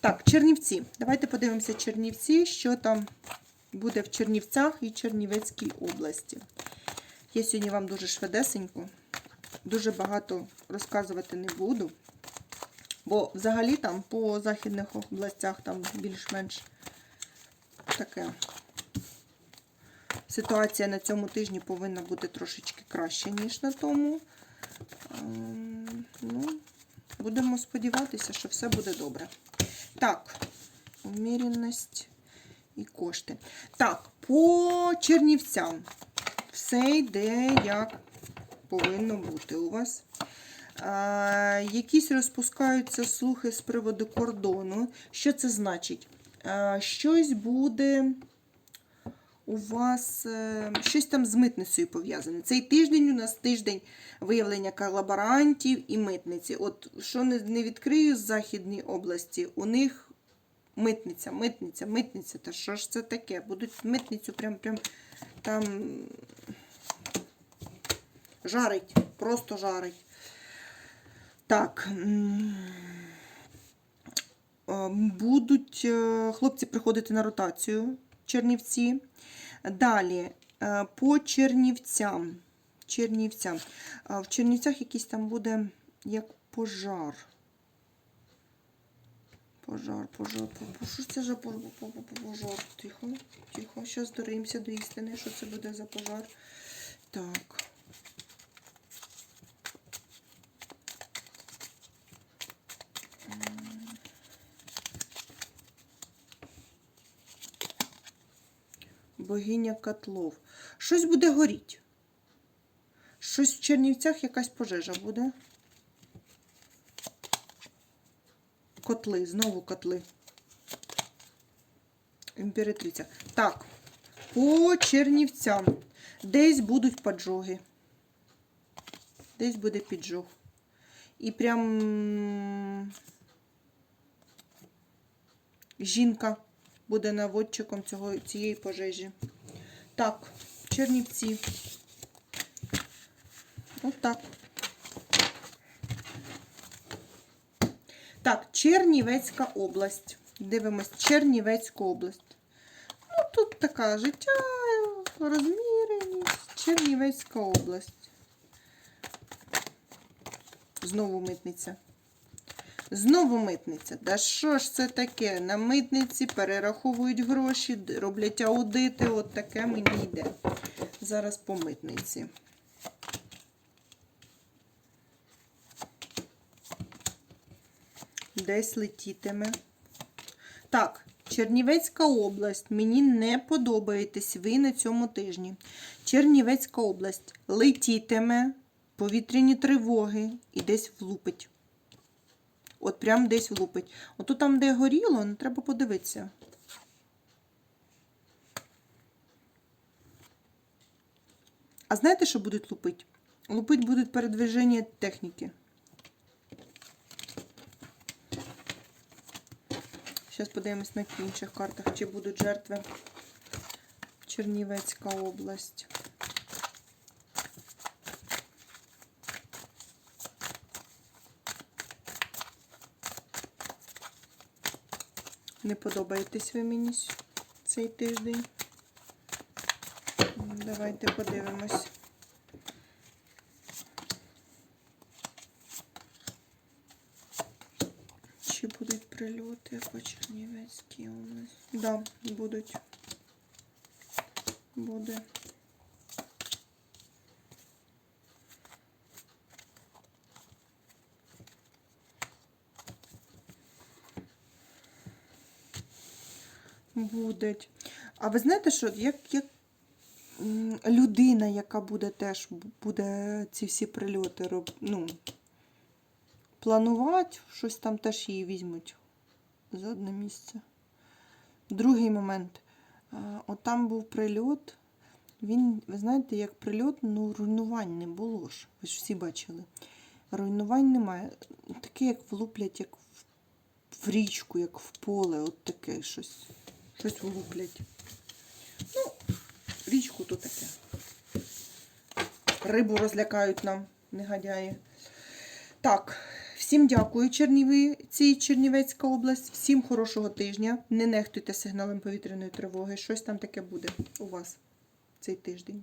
Так, Чернівці. Давайте подивимося Чернівці, що там буде в Чернівцях і Чернівецькій області. Я сьогодні вам дуже швидесенько, дуже багато розказувати не буду. Бо взагалі там по західних областях там більш-менш таке. Ситуація на цьому тижні повинна бути трошечки краще, ніж на тому. Ем, Ну, будемо сподіватися, що все буде добре. Так, умірність і кошти. Так, по Чернівцям. Все йде як повинно бути у вас. А, якісь розпускаються слухи з приводу кордону. Що це значить? А, щось буде у вас е, щось там з митницею пов'язане. Цей тиждень у нас тиждень виявлення колаборантів і митниці. От що не, відкрию з Західної області, у них митниця, митниця, митниця. Та що ж це таке? Будуть митницю прям прям там жарить, просто жарить. Так. е, Будуть е, хлопці приходити на ротацію Чернівці. Далі е, по Чернівцям. Чернівцям. В Чернівцях якийсь там буде як пожар. Пожар, пожар, пожар. Що це за пожар? Тихо, тихо. Зараз доримося до істини, що це буде за пожар. Так. Богиня котлов. Щось буде горіть. Щось в Чернівцях якась пожежа буде. Котли, знову котли. Імператриця. Так, по Чернівцям. Десь будуть поджоги. Десь буде піджог. І прям жінка буде наводчиком цього, цієї пожежі. Так, Чернівці. От так. Так, Чернівецька область. Дивимось, Чернівецьку область. Ну, тут така життя, розміреність. Чернівецька область. Знову митниця. Знову митниця. Да що ж це таке? На митниці перераховують гроші, роблять аудити. От таке мені йде. Зараз по митниці. Десь летітиме. Так, Чернівецька область. Мені не подобаєтесь ви на цьому тижні. Чернівецька область летітиме, повітряні тривоги і десь влупить. От прям десь влупить. Ото там, де горіло, ну, треба подивитися. А знаєте, що будуть лупити? Лупить будуть передвиження техніки. Зараз подивимось на інших картах, чи будуть жертви. Чернівецька область. Не подобаєтесь ви мені цей тиждень. Давайте подивимось. Чи будуть прильоти по Чернівецькій області? Да, будуть. Буде. Будуть. А ви знаєте, що як, як людина, яка буде теж буде ці всі прильоти роб, ну, планувати, щось там теж її візьмуть за одне місце. Другий момент. От там був прильот. Він, ви знаєте, як прильот, ну руйнувань не було ж. Ви ж всі бачили. Руйнувань немає. Таке, як влуплять, як в, річку, як в поле, от таке щось. Щось влуплять. Ну, річку то таке. Рибу розлякають нам, негодяї. Так, Всім дякую, Чернівці, Чернівецька область. Всім хорошого тижня. Не нехтуйте сигналом повітряної тривоги. Щось там таке буде у вас цей тиждень.